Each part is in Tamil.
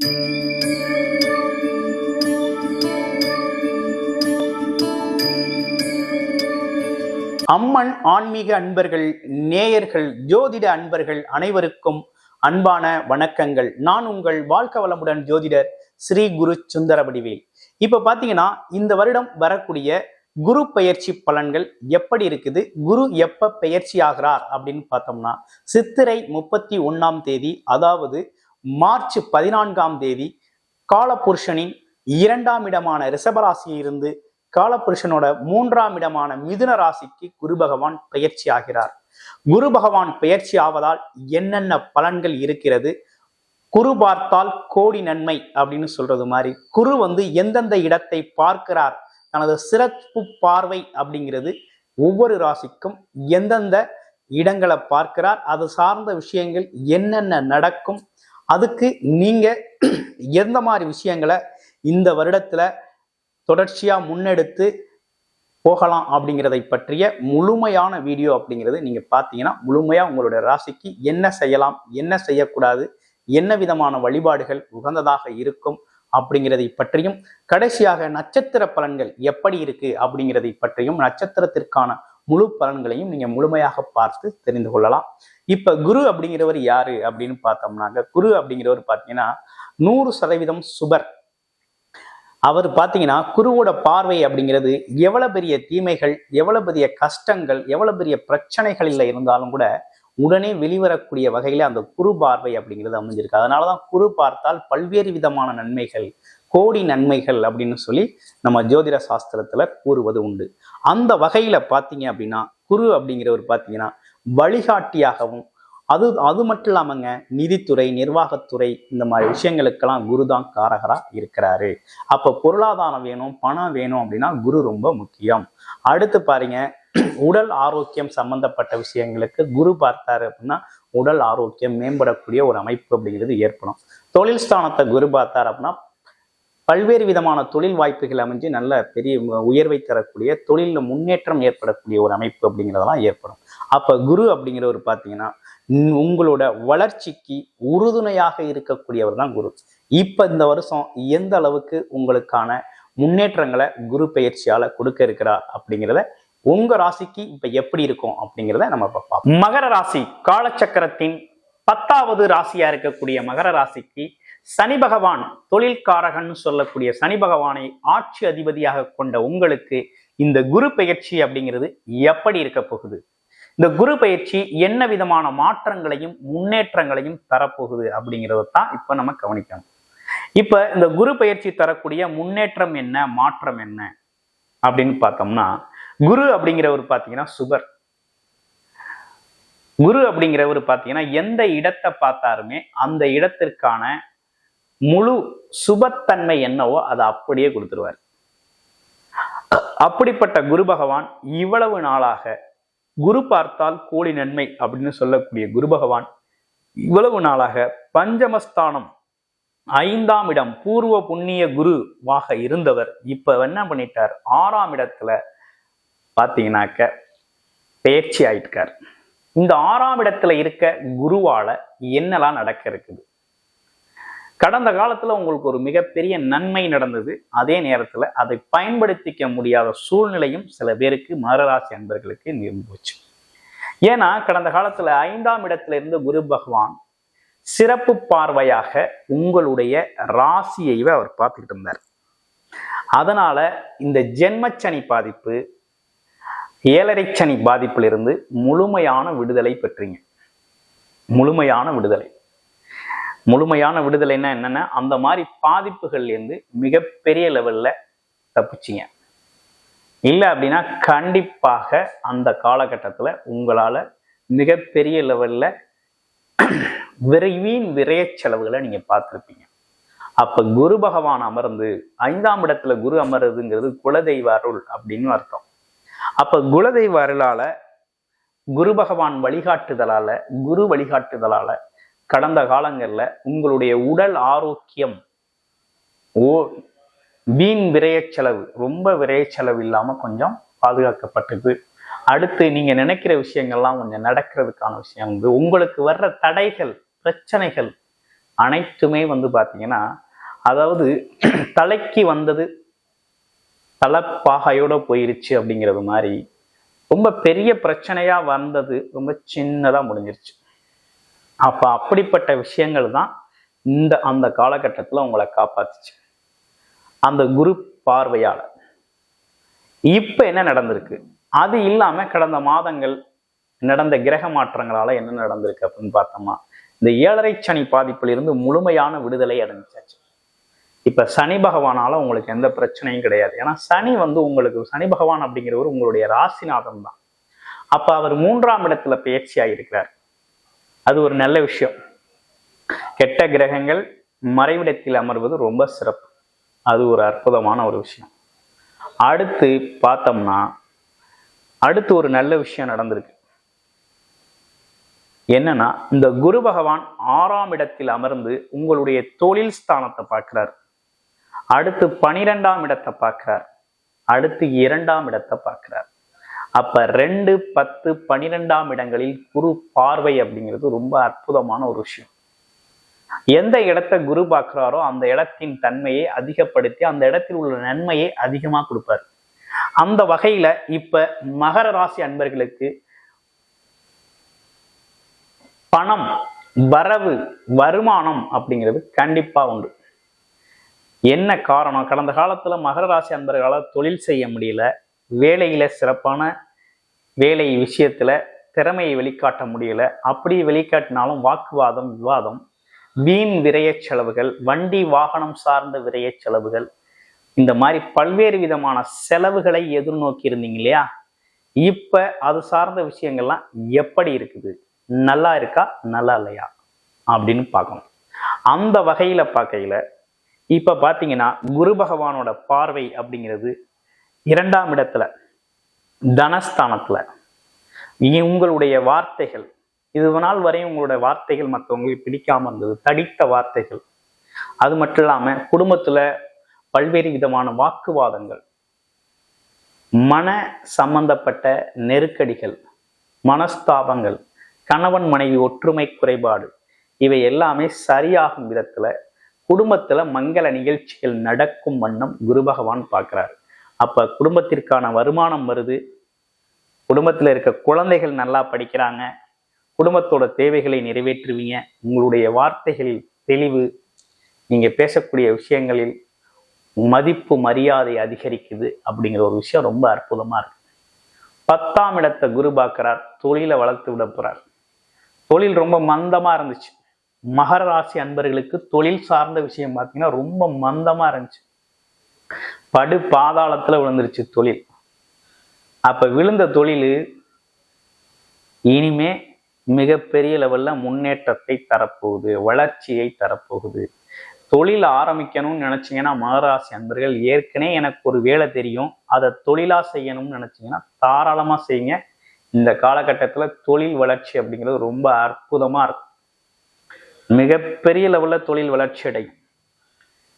அம்மன் ஆன்மீக அன்பர்கள் நேயர்கள் ஜோதிட அன்பர்கள் அனைவருக்கும் அன்பான வணக்கங்கள். நான் உங்கள் வாழ்க்க வளமுடன் ஜோதிடர் ஸ்ரீ குரு சுந்தரவடிவேல். இப்ப பாத்தீங்கன்னா இந்த வருடம் வரக்கூடிய குரு பெயர்ச்சி பலன்கள் எப்படி இருக்குது குரு எப்ப பெயர்ச்சி ஆகிறார் அப்படின்னு பார்த்தோம்னா சித்திரை முப்பத்தி ஒன்னாம் தேதி அதாவது மார்ச் பதினான்காம் தேதி காலபுருஷனின் இரண்டாம் இடமான ரிஷபராசியிலிருந்து காலபுருஷனோட மூன்றாம் இடமான மிதுன ராசிக்கு குரு பகவான் பெயர்ச்சி ஆகிறார். குரு பகவான் பெயர்ச்சி ஆவதால் என்னென்ன பலன்கள் இருக்கிறது? குரு பார்த்தால் கோடி நன்மை அப்படின்னு சொல்றது மாதிரி. குரு வந்து எந்தெந்த இடத்தை பார்க்கிறார்? தனது சிறப்பு பார்வை அப்படிங்கிறது ஒவ்வொரு ராசிக்கும் எந்தெந்த இடங்களை பார்க்கிறார்? அது சார்ந்த விஷயங்கள் என்னென்ன நடக்கும்? அதுக்கு நீங்க எந்த மாதிரி விஷயங்களை இந்த வருடத்துல தொடர்ச்சியா முன்னெடுத்து போகலாம் அப்படிங்கிறதை பற்றிய முழுமையான வீடியோ அப்படிங்கிறது நீங்க பார்த்தீங்கன்னா முழுமையா உங்களுடைய ராசிக்கு என்ன செய்யலாம் என்ன செய்யக்கூடாது என்ன விதமான வழிபாடுகள் உகந்ததாக இருக்கும் அப்படிங்கிறதை பற்றியும் கடைசியாக நட்சத்திர பலன்கள் எப்படி இருக்கு அப்படிங்கிறதை பற்றியும் நட்சத்திரத்திற்கான முழு பலன்களையும் நீங்க முழுமையாக பார்த்து தெரிந்து கொள்ளலாம். இப்ப குரு அப்படிங்கிறவர் யாரு அப்படின்னு பார்த்தோம்னாக்க குரு அப்படிங்கிறவர் பார்த்தீங்கன்னா நூறு சதவீதம் சுபர். அவர் பார்த்தீங்கன்னா குருவோட பார்வை அப்படிங்கிறது எவ்வளவு பெரிய தீமைகள் எவ்வளவு பெரிய கஷ்டங்கள் எவ்வளவு பெரிய பிரச்சனைகளில் இருந்தாலும் கூட உடனே வெளிவரக்கூடிய வகையில அந்த குரு பார்வை அப்படிங்கிறது அமைஞ்சிருக்கு. அதனாலதான் குரு பார்த்தால் பல்வேறு விதமான நன்மைகள் கோடி நன்மைகள் அப்படின்னு சொல்லி நம்ம ஜோதிட சாஸ்திரத்துல கூறுவது உண்டு. அந்த வகையில பார்த்தீங்க அப்படின்னா குரு அப்படிங்கிறவர் பார்த்தீங்கன்னா வழிகாட்டியாகவும் அது அது மட்டும் இல்லாமங்க நிதித்துறை நிர்வாகத்துறை இந்த மாதிரி விஷயங்களுக்கெல்லாம் குரு தான் காரகரா இருக்கிறாரு. அப்போ பொருளாதாரம் வேணும் பணம் வேணும் அப்படின்னா குரு ரொம்ப முக்கியம். அடுத்து பாருங்க உடல் ஆரோக்கியம் சம்பந்தப்பட்ட விஷயங்களுக்கு குரு பார்த்தாரு அப்படின்னா உடல் ஆரோக்கியம் மேம்படக்கூடிய ஒரு அமைப்பு அப்படிங்கிறது ஏற்படும். தொழில் ஸ்தானத்தை குரு பார்த்தார் அப்படின்னா பல்வேறு விதமான தொழில் வாய்ப்புகள் அமைஞ்சு நல்ல பெரிய உயர்வை தரக்கூடிய தொழிலில் முன்னேற்றம் ஏற்படக்கூடிய ஒரு அமைப்பு அப்படிங்கிறதெல்லாம் ஏற்படும். அப்போ குரு அப்படிங்கிறவர் பார்த்தீங்கன்னா உங்களோட வளர்ச்சிக்கு உறுதுணையாக இருக்கக்கூடியவர் தான் குரு. இப்போ இந்த வருஷம் எந்த அளவுக்கு உங்களுக்கான முன்னேற்றங்களை குரு பயிற்சியால கொடுக்க இருக்கிறார் அப்படிங்கிறத உங்க ராசிக்கு இப்ப எப்படி இருக்கும் அப்படிங்கிறத நம்ம பார்ப்போம். மகர ராசி காலச்சக்கரத்தின் பத்தாவது ராசியா இருக்கக்கூடிய மகர ராசிக்கு சனி பகவான் தொழில்காரகன் சொல்லக்கூடிய சனி பகவானை ஆட்சி அதிபதியாக கொண்ட உங்களுக்கு இந்த குரு பயிற்சி அப்படிங்கிறது எப்படி இருக்க போகுது? இந்த குரு பயிற்சி என்ன விதமான மாற்றங்களையும் முன்னேற்றங்களையும் தரப்போகுது அப்படிங்கறதுதான் இப்ப நம்ம கவனிக்கணும். இப்ப இந்த குரு பயிற்சி தரக்கூடிய முன்னேற்றம் என்ன மாற்றம் என்ன அப்படின்னு பார்த்தோம்னா குரு அப்படிங்கிறவர் பார்த்தீங்கன்னா சுகர். குரு அப்படிங்கிறவர் பார்த்தீங்கன்னா எந்த இடத்தை பார்த்தாருமே அந்த இடத்திற்கான முழு சுபத்தன்மை என்னவோ அதை அப்படியே கொடுத்துருவார். அப்படிப்பட்ட குரு பகவான் இவ்வளவு நாளாக குரு பார்த்தால் கோடி நன்மை அப்படின்னு சொல்லக்கூடிய குரு பகவான் இவ்வளவு நாளாக பஞ்சமஸ்தானம் ஐந்தாம் இடம் பூர்வ புண்ணிய குருவாக இருந்தவர். இப்ப என்ன பண்ணிட்டார்? ஆறாம் இடத்துல பார்த்தீங்கன்னாக்க பயிற்சி ஆயிட்டார். இந்த ஆறாம் இடத்துல இருக்க குருவால என்னெல்லாம் நடக்க இருக்குது? கடந்த காலத்துல உங்களுக்கு ஒரு மிகப்பெரிய நன்மை நடந்தது. அதே நேரத்துல அதை பயன்படுத்திக்க முடியாத சூழ்நிலையும் சில பேருக்கு மகராசி அன்பர்களுக்கு போச்சு. ஏன்னா கடந்த காலத்துல ஐந்தாம் இடத்துல இருந்த குரு பகவான் சிறப்பு பார்வையாக உங்களுடைய ராசியைவே அவர் பார்த்துக்கிட்டு இருந்தார். அதனால இந்த ஜென்மச்சனி பாதிப்பு ஏழரை சனி பாதிப்பிலிருந்து முழுமையான விடுதலை பெற்றீங்க. முழுமையான விடுதலை. முழுமையான விடுதலைன்னா என்னன்னா அந்த மாதிரி பாதிப்புகள்லேருந்து மிகப்பெரிய லெவல்ல தப்பிச்சிங்க. இல்லை அப்படின்னா கண்டிப்பாக அந்த காலகட்டத்தில் உங்களால மிகப்பெரிய லெவல்ல விரைவின் விரைய செலவுகளை நீங்க பார்த்துருப்பீங்க. அப்ப குரு பகவான் அமர்ந்து ஐந்தாம் இடத்துல குரு அமர்றதுங்கிறது குலதெய்வ அருள் அப்படின்னு அர்த்தம். அப்ப குலதெய்வ அருளால குரு பகவான் வழிகாட்டுதலால குரு வழிகாட்டுதலால கடந்த காலங்களில் உங்களுடைய உடல் ஆரோக்கியம் ஓ வீண் விரைய செலவு ரொம்ப விரைய செலவு இல்லாமல் கொஞ்சம் பாதுகாக்கப்பட்டது. அடுத்து நீங்கள் நினைக்கிற விஷயங்கள்லாம் கொஞ்சம் நடக்கிறதுக்கான விஷயம் வந்து உங்களுக்கு வர்ற தடைகள் பிரச்சனைகள் அனைத்துமே வந்து பார்த்தீங்கன்னா அதாவது தலைக்கு வந்தது தலைப்பாகையோட போயிருச்சு அப்படிங்கிறது மாதிரி ரொம்ப பெரிய பிரச்சனையாக வந்தது ரொம்ப சின்னதாக முடிஞ்சிருச்சு. அப்போ அப்படிப்பட்ட விஷயங்கள் தான் இந்த அந்த காலகட்டத்தில் உங்களை காப்பாத்துச்சு. அந்த குரு பார்வையால் இப்போ என்ன நடந்திருக்கு? அது இல்லாம கடந்த மாதங்கள் நடந்த கிரக மாற்றங்களால என்ன நடந்திருக்கு அப்படின்னு பார்த்தோமா? இந்த ஏழரை சனி பாதிப்பிலிருந்து முழுமையான விடுதலை அடைஞ்சாச்சு. இப்போ சனி பகவானால உங்களுக்கு எந்த பிரச்சனையும் கிடையாது. ஏன்னா சனி வந்து உங்களுக்கு சனி பகவான் அப்படிங்கிறவர் உங்களுடைய ராசிநாதன் தான். அப்போ அவர் மூன்றாம் இடத்துல பயிற்சி ஆகியிருக்கிறார் அது ஒரு நல்ல விஷயம். கெட்ட கிரகங்கள் மறைவிடத்தில் அமர்வது ரொம்ப சிறப்பு. அது ஒரு அற்புதமான ஒரு விஷயம். அடுத்து பார்த்தோம்னா அடுத்து ஒரு நல்ல விஷயம் நடந்திருக்கு. என்னன்னா இந்த குரு பகவான் ஆறாம் இடத்தில் அமர்ந்து உங்களுடைய தொழில் ஸ்தானத்தை பார்க்கிறார். அடுத்து பனிரெண்டாம் இடத்தை பார்க்கிறார். அடுத்து இரண்டாம் இடத்தை பார்க்கிறார். அப்ப ரெண்டு பத்து பனிரெண்டாம் இடங்களில் குரு பார்வை அப்படிங்கிறது ரொம்ப அற்புதமான ஒரு விஷயம். எந்த இடத்தை குரு பார்க்கிறாரோ அந்த இடத்தின் தன்மையை அதிகப்படுத்தி அந்த இடத்தில் உள்ள நன்மையை அதிகமா கொடுப்பார். அந்த வகையில இப்ப மகர ராசி அன்பர்களுக்கு பணம் வரவு வருமானம் அப்படிங்கிறது கண்டிப்பா உண்டு. என்ன காரணம்? கடந்த காலத்துல மகர ராசி அன்பர்களால் தொழில் செய்ய முடியல. வேலையில சிறப்பான வேலை விஷயத்துல திறமையை வெளிக்காட்ட முடியல. அப்படி வெளிக்காட்டினாலும் வாக்குவாதம் விவாதம் வீண் விரைய செலவுகள் வண்டி வாகனம் சார்ந்த விரைய செலவுகள் இந்த மாதிரி பல்வேறு விதமான செலவுகளை எதிர்நோக்கி இருந்தீங்க இல்லையா? இப்ப அது சார்ந்த விஷயங்கள்லாம் எப்படி இருக்குது? நல்லா இருக்கா? நல்லா இல்லையா? அப்படின்னு பார்க்கணும். அந்த வகையில பார்க்கையில இப்ப பாத்தீங்கன்னா குரு பகவானோட பார்வை அப்படிங்கிறது இரண்டாம் இடத்துல தனஸ்தானத்துல. உங்களுடைய வார்த்தைகள் இது நாள் வரையும் உங்களுடைய வார்த்தைகள் மற்றவங்களுக்கு பிடிக்காம இருந்தது தடித்த வார்த்தைகள். அது மட்டும் இல்லாம குடும்பத்துல பல்வேறு விதமான வாக்குவாதங்கள் மன சம்பந்தப்பட்ட நெருக்கடிகள் மனஸ்தாபங்கள் கணவன் மனைவி ஒற்றுமை குறைபாடு இவை எல்லாமே சரியாகும் விதத்துல குடும்பத்துல மங்கள நிகழ்ச்சிகள் நடக்கும் வண்ணம் குரு பகவான் பார்க்கிறார். அப்ப குடும்பத்திற்கான வருமானம் வருது. குடும்பத்துல இருக்க குழந்தைகள் நல்லா படிக்கிறாங்க. குடும்பத்தோட தேவைகளை நிறைவேற்றுவீங்க. உங்களுடைய வார்த்தைகளில் தெளிவு நீங்க பேசக்கூடிய விஷயங்களில் மதிப்பு மரியாதை அதிகரிக்குது அப்படிங்கிற ஒரு விஷயம் ரொம்ப அற்புதமா இருக்கு. பத்தாம் இடத்தை குரு பார்க்கிறார். தொழிலை வளர்த்து விட போகிறார் தொழில் ரொம்ப மந்தமா இருந்துச்சு. மகர ராசி அன்பர்களுக்கு தொழில் சார்ந்த விஷயம் பார்த்தீங்கன்னா ரொம்ப மந்தமா இருந்துச்சு. படு பாதாளத்தில் விழுந்துருச்சு தொழில். அப்போ விழுந்த தொழில் இனிமே மிகப்பெரிய லெவல்ல முன்னேற்றத்தை தரப்போகுது வளர்ச்சியை தரப்போகுது. தொழில் ஆரம்பிக்கணும்னு நினச்சிங்கன்னா மகராசி அன்பர்கள் ஏற்கனவே எனக்கு ஒரு வேலை தெரியும். அதை தொழிலா செய்யணும்னு நினச்சிங்கன்னா தாராளமாக செய்யுங்க. இந்த காலகட்டத்தில் தொழில் வளர்ச்சி அப்படிங்கிறது ரொம்ப அற்புதமாக இருக்கும். மிகப்பெரிய லெவலில் தொழில் வளர்ச்சி அடையும்.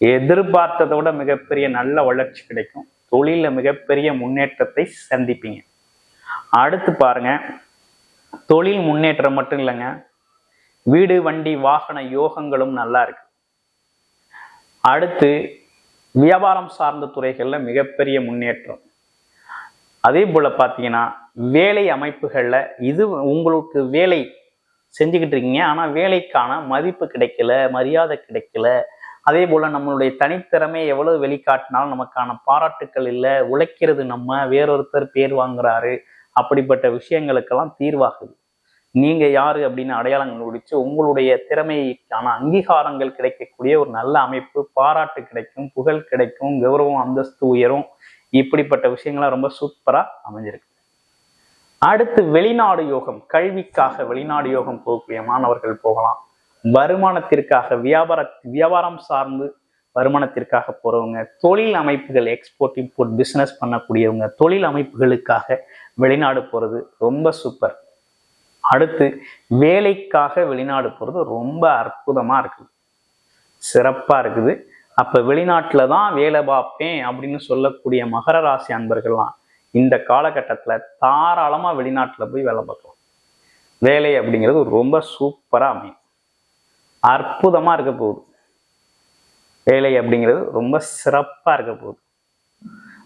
எதிர்பார்த்ததோட விட மிகப்பெரிய நல்ல வளர்ச்சி கிடைக்கும். தொழில மிகப்பெரிய முன்னேற்றத்தை சந்திப்பீங்க. அடுத்து பாருங்க. தொழில் முன்னேற்றம் மட்டும் இல்லைங்க. வீடு வண்டி வாகன யோகங்களும் நல்லா இருக்கு. அடுத்து வியாபாரம் சார்ந்த துறைகள்ல மிகப்பெரிய முன்னேற்றம். அதே போல பார்த்தீங்கன்னா வேலை அமைப்புகள்ல இது உங்களுக்கு வேலை செஞ்சுக்கிட்டு இருக்கீங்க. ஆனா வேலைக்கான மதிப்பு கிடைக்கல மரியாதை கிடைக்கல அதே போல நம்மளுடைய தனித்திறமை எவ்வளவு வெளிக்காட்டினாலும் நமக்கான பாராட்டுக்கள் இல்லை உழைக்கிறது நம்ம வேறொருத்தர் பேர் வாங்குறாரு அப்படிப்பட்ட விஷயங்களுக்கெல்லாம் தீர்வாகுது. நீங்க யாரு அப்படின்னு அடையாளம் கண்டுபிடிச்சு உங்களுடைய திறமைக்கான அங்கீகாரங்கள் கிடைக்கக்கூடிய ஒரு நல்ல அமைப்பு பாராட்டு கிடைக்கும் புகழ் கிடைக்கும் கௌரவம் அந்தஸ்து உயரும். இப்படிப்பட்ட விஷயங்கள்லாம் ரொம்ப சூப்பரா அமைஞ்சிருக்கு. அடுத்து வெளிநாடு யோகம் கல்விக்காக வெளிநாடு யோகம் போகக்கூடிய மாணவர்கள் போகலாம். வருமானத்திற்காக வியாபார வியாபாரம் சார்ந்து வருமானத்திற்காக போறவங்க தொழில் அமைப்புகள் எக்ஸ்போர்ட் இம்போர்ட் பிசினஸ் பண்ணக்கூடியவங்க தொழில் அமைப்புகளுக்காக வெளிநாடு போறது ரொம்ப சூப்பர் அடுத்து வேலைக்காக வெளிநாடு போறது ரொம்ப அற்புதமா இருக்குது. சிறப்பா இருக்குது. அப்ப வெளிநாட்டில் தான் வேலை பார்ப்பேன் அப்படின்னு சொல்லக்கூடிய மகர ராசி அன்பர்கள்லாம் இந்த காலகட்டத்தில் தாராளமாக வெளிநாட்டில் போய் வேலை பார்க்கலாம். வேலை அப்படிங்கிறது ரொம்ப சூப்பராக அமையும். அற்புதமாக இருக்க போகுது. வேலை அப்படிங்கிறது ரொம்ப சிறப்பாக இருக்க போகுது.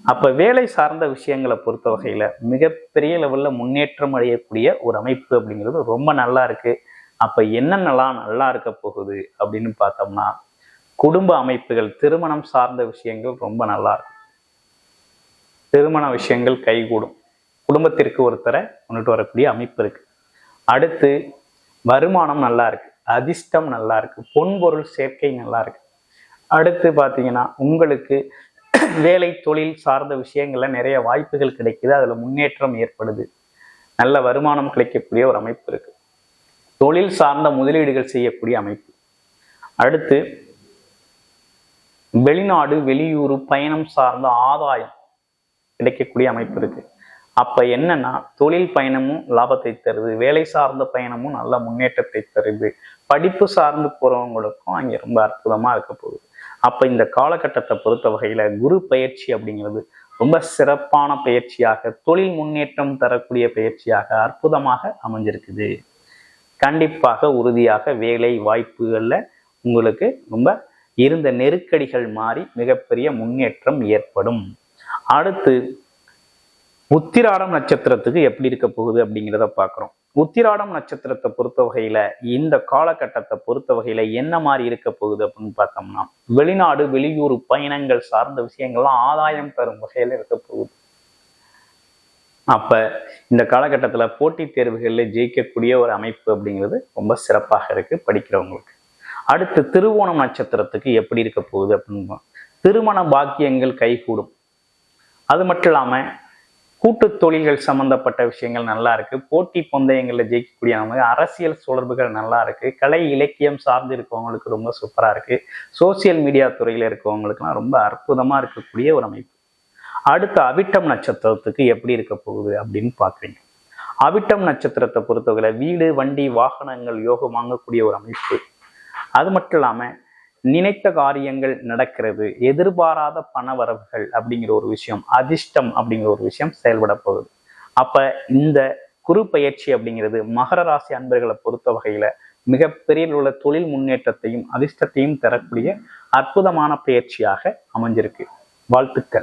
அப்போ வேலை சார்ந்த விஷயங்களை பொறுத்த வகையில் மிகப்பெரிய லெவலில் முன்னேற்றம் அடையக்கூடிய ஒரு அமைப்பு அப்படிங்கிறது ரொம்ப நல்லா இருக்கு. அப்போ என்னென்னலாம் நல்லா இருக்க போகுது அப்படின்னு பார்த்தோம்னா குடும்ப அமைப்புகள் திருமணம் சார்ந்த விஷயங்கள் ரொம்ப நல்லா இருக்கும். திருமண விஷயங்கள் கைகூடும். குடும்பத்திற்கு ஒருத்தரை கொண்டுட்டு வரக்கூடிய அமைப்பு இருக்கு. அடுத்து வருமானம் நல்லா இருக்கு. அதிர்ஷ்டம் நல்லா இருக்கு பொன்பொருள் சேர்க்கை நல்லா இருக்கு அடுத்து பார்த்தீங்கன்னா உங்களுக்கு வேலை தொழில் சார்ந்த விஷயங்கள்ல நிறைய வாய்ப்புகள் கிடைக்குது. அதுல முன்னேற்றம் ஏற்படுது. நல்ல வருமானம் கிடைக்கக்கூடிய ஒரு அமைப்பு இருக்கு. தொழில் சார்ந்த முதலீடுகள் செய்யக்கூடிய அமைப்பு. அடுத்து வெளிநாடு வெளியூர் பயணம் சார்ந்த ஆதாயம் கிடைக்கக்கூடிய அமைப்பு இருக்கு. அப்ப என்னன்னா தொழில் பயணமும் லாபத்தை தருது. வேலை சார்ந்த பயணமும் நல்ல முன்னேற்றத்தை தருது. படிப்பு சார்ந்து போறவங்களுக்கும் அங்க ரொம்ப அற்புதமா இருக்க போகுது. அப்ப இந்த காலகட்டத்தை பொறுத்த வகையில குரு பயிற்சி அப்படிங்கிறது ரொம்ப சிறப்பான பயிற்சியாக தொழில் முன்னேற்றம் தரக்கூடிய பயிற்சியாக அற்புதமாக அமைஞ்சிருக்குது. கண்டிப்பாக உறுதியாக வேலை வாய்ப்புகளில் உங்களுக்கு ரொம்ப இருந்த நெருக்கடிகள் மாறி மிகப்பெரிய முன்னேற்றம் ஏற்படும். அடுத்து உத்திராடம் நட்சத்திரத்துக்கு எப்படி இருக்க போகுது அப்படிங்கிறத பார்க்குறோம். உத்திராடம் நட்சத்திரத்தை பொறுத்த வகையில இந்த காலகட்டத்தை பொறுத்த வகையில என்ன மாதிரி இருக்க போகுது அப்படின்னு பார்த்தோம்னா வெளிநாடு வெளியூர் பயணங்கள் சார்ந்த விஷயங்கள்லாம் ஆதாயம் தரும் வகையில இருக்க போகுது. அப்ப இந்த காலகட்டத்துல போட்டித் தேர்வுகள்ல ஜெயிக்கக்கூடிய ஒரு அமைப்பு அப்படிங்கிறது ரொம்ப சிறப்பாக இருக்கு படிக்கிறவங்களுக்கு. அடுத்து திருவோணம் நட்சத்திரத்துக்கு எப்படி இருக்க போகுது அப்படின்னு திருமண பாக்கியங்கள் கைகூடும். அது மட்டும் இல்லாம கூட்டு தொழில்கள் சம்பந்தப்பட்ட விஷயங்கள் நல்லா இருக்கு. போட்டி பந்தயங்களில் ஜெயிக்கக்கூடிய அவங்க அரசியல் தொடர்புகள் நல்லா இருக்கு. கலை இலக்கியம் சார்ந்து இருக்கவங்களுக்கு ரொம்ப சூப்பராக இருக்கு. சோசியல் மீடியா துறையில் இருக்கவங்களுக்குலாம் ரொம்ப அற்புதமாக இருக்கக்கூடிய ஒரு அமைப்பு. அடுத்த அவிட்டம் நட்சத்திரத்துக்கு எப்படி இருக்க போகுது அப்படின்னு பார்க்குறீங்க அவிட்டம் நட்சத்திரத்தை பொறுத்தவரை வீடு வண்டி வாகனங்கள் யோகம் வாங்கக்கூடிய ஒரு அமைப்பு. அது மட்டும் இல்லாமல் நினைத்த காரியங்கள் நடக்கிறது எதிர்பாராத பணவரவுகள் அப்படிங்கிற ஒரு விஷயம் அதிர்ஷ்டம் அப்படிங்கிற ஒரு விஷயம் செயல்பட போகுது. அப்ப இந்த குரு பயிற்சி அப்படிங்கிறது மகர ராசி அன்பர்களை பொறுத்த வகையில மிகப்பெரிய உள்ள தொழில் முன்னேற்றத்தையும் அதிர்ஷ்டத்தையும் தரக்கூடிய அற்புதமான பயிற்சியாக அமைஞ்சிருக்கு. வாழ்த்துக்கள்.